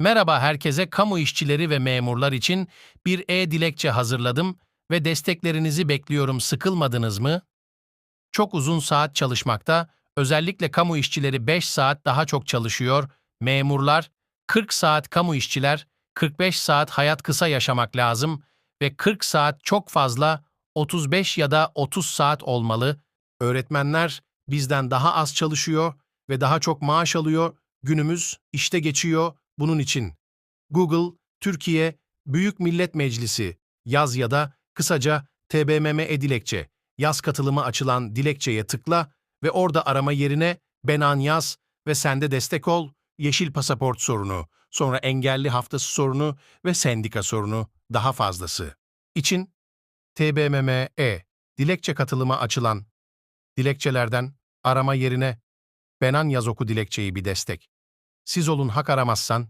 Merhaba herkese kamu işçileri ve memurlar için bir e-dilekçe hazırladım ve desteklerinizi bekliyorum sıkılmadınız mı? Çok uzun saat çalışmakta, özellikle kamu işçileri 5 saat daha çok çalışıyor, memurlar 40 saat kamu işçiler, 45 saat hayat kısa yaşamak lazım ve 40 saat çok fazla 35 ya da 30 saat olmalı. Öğretmenler bizden daha az çalışıyor ve daha çok maaş alıyor. Günümüz işte geçiyor bunun için. Google, Türkiye, Büyük Millet Meclisi, yaz ya da kısaca TBMM e-dilekçe, yaz katılımı açılan dilekçeye tıkla ve orada arama yerine Benan yaz ve sende destek ol, yeşil pasaport sorunu, sonra engelli haftası sorunu ve sendika sorunu daha fazlası. İçin TBMM e dilekçe katılıma açılan dilekçelerden arama yerine Benan yaz oku dilekçeyi bir destek. Siz olun hak aramazsan